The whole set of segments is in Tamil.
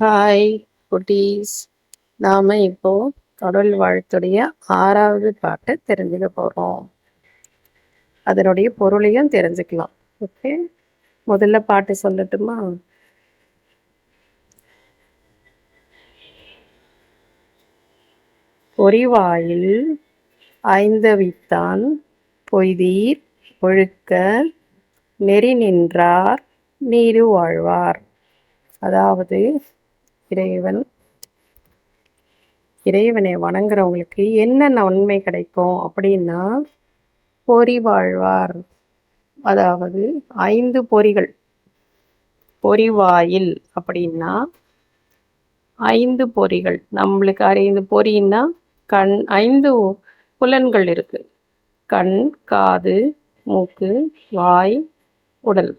ஹாய் குட்டீஸ். நாம் இப்போ கடவுள் வாழ்த்துடைய ஆறாவது பாட்டை தெரிஞ்சுக்க போகிறோம் அதனுடைய பொருளையும் தெரிஞ்சுக்கலாம். ஓகே? முதல்ல பாட்டு சொல்லட்டுமா? பொறிவாயில் ஐந்தவித்தான் பொய்தீர் ஒழுக்க நெறி நின்றார் நீரு வாழ்வார் அதாவது இறைவன். இறைவனை வணங்குறவங்களுக்கு என்ன நன்மை கிடைக்கும் அப்படின்னா பொறி வாழ்வார். அதாவது ஐந்து பொறிகள். பொறிவாயில் அப்படின்னா ஐந்து பொறிகள். நம்மளுக்கு ஐந்து பொறின்னா கண் ஐந்து புலன்கள் இருக்கு. கண் காது மூக்கு வாய் உடல்.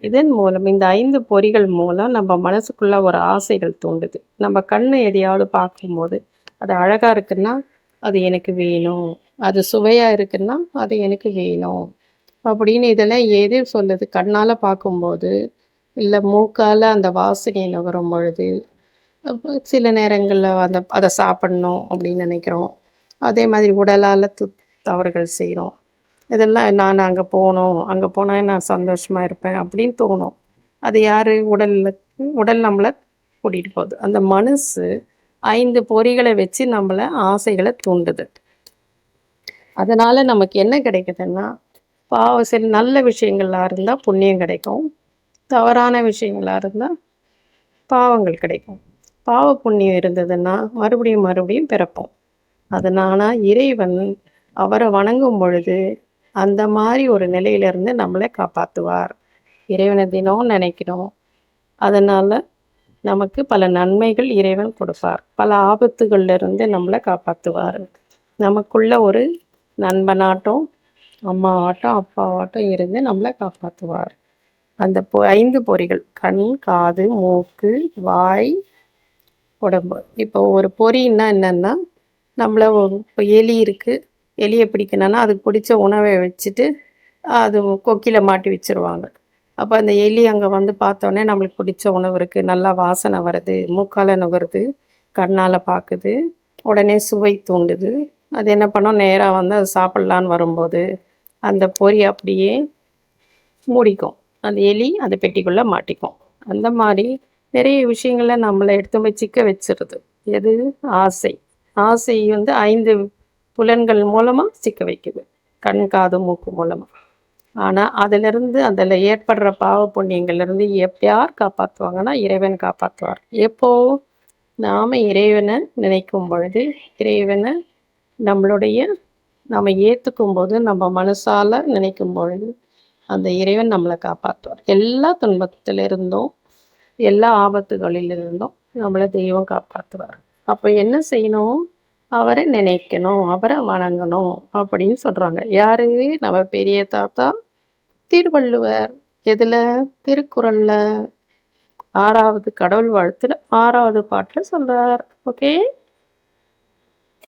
இதன் மூலம் இந்த ஐந்து பொறிகள் மூலம் நம்ம மனசுக்குள்ள ஒரு ஆசைகள் தூண்டுது. நம்ம கண்ணை எதையாவது பார்க்கும்போது அது அழகா இருக்குன்னா அது எனக்கு வேணும். அது சுவையா இருக்குன்னா அது எனக்கு வேணும். அப்படின்னு இதெல்லாம் எது சொல்லுது? கண்ணால பார்க்கும்போது இல்லை மூக்கால அந்த வாசனை நுகரும் பொழுது சில நேரங்களில் அந்த அதை சாப்பிடணும் அப்படின்னு நினைக்கிறோம். அதே மாதிரி உடலால் தவறுகள் செய்கிறோம் இதெல்லாம் நான் அங்கே போகணும். அங்கே போனால் நான் சந்தோஷமாக இருப்பேன் அப்படின்னு தோணும். அது யார்? உடலில் உடல் நம்மளை கூட்டிகிட்டு போகுது. அந்த மனசு ஐந்து பொறிகளை வச்சு நம்மளை ஆசைகளை தூண்டுது. அதனால் நமக்கு என்ன கிடைக்குதுன்னா பாவ சரி நல்ல விஷயங்களாக இருந்தால் புண்ணியம் கிடைக்கும். தவறான விஷயங்களாக இருந்தால் பாவங்கள் கிடைக்கும். பாவ புண்ணியம் இருந்ததுன்னா மறுபடியும் மறுபடியும் பிறப்போம். அதனால இறைவன் அவரை வணங்கும் பொழுது அந்த மாதிரி ஒரு நிலையிலிருந்து நம்மளை காப்பாற்றுவார் இறைவனை தினம் நினைக்கணும் அதனால் நமக்கு பல நன்மைகள் இறைவன் கொடுப்பார். பல ஆபத்துகள்லேருந்து நம்மளை காப்பாற்றுவார் நமக்குள்ள ஒரு நண்பனாட்டம் அம்மாவாட்டம் அப்பாவாட்டம் இருந்து நம்மளை காப்பாற்றுவார் அந்த பொ ஐந்து பொறிகள் கண் காது மூக்கு வாய் உடம்பு. இப்போ ஒரு பொறின்னா என்னென்னா நம்மளை இப்போ எலி இருக்குது எலியை பிடிக்கணும்னா அதுக்கு பிடிச்ச உணவை வச்சுட்டு அது கொக்கியில் மாட்டி வச்சுருவாங்க. அப்போ அந்த எலி அங்கே வந்து பார்த்தோன்னே நம்மளுக்கு பிடிச்ச உணவு இருக்குது நல்லா வாசனை வருது மூக்கால் நுகருது கண்ணால் பார்க்குது உடனே சுவை தூண்டுது. அது என்ன பண்ணோம்? நேராக வந்து அது சாப்பிட்லான்னு வரும்போது அந்த பொறி அப்படியே மூடிக்கும். அந்த எலி அந்த பெட்டிக்குள்ளே மாட்டிக்கும். அந்த மாதிரி நிறைய விஷயங்கள நம்மளை எடுத்து போய் சிக்க வச்சிருது. எது? ஆசை. ஆசை வந்து ஐந்து புலன்கள் மூலமாக சிக்க வைக்குது. கண் காது மூக்கு மூலமாக ஆனால் அதிலிருந்து அதில் ஏற்படுற பாவ புண்ணியங்கள்லேருந்து எப் யார் காப்பாற்றுவாங்கன்னா இறைவன் காப்பாற்றுவார் எப்போ நாம் இறைவனை நினைக்கும் பொழுது இறைவனை நம்மளுடைய நம்ம ஏற்றுக்கும் போது நம்ம மனசால் நினைக்கும் பொழுது அந்த இறைவன் நம்மளை காப்பாற்றுவார் எல்லா துன்பத்திலிருந்தும் எல்லா ஆபத்துகளிலிருந்தும் நம்மளை தெய்வம் காப்பாற்றுவார் அப்போ என்ன செய்யணும்? அவரை நினைக்கணும் அவரை வணங்கணும் அப்படின்னு சொல்கிறாங்க யாரு? நம்ம பெரிய தாத்தா திருவள்ளுவர். எதில்? திருக்குறளில். ஆறாவது கடவுள் வாழ்த்துல ஆறாவது பாட்டில் சொல்கிறார் ஓகே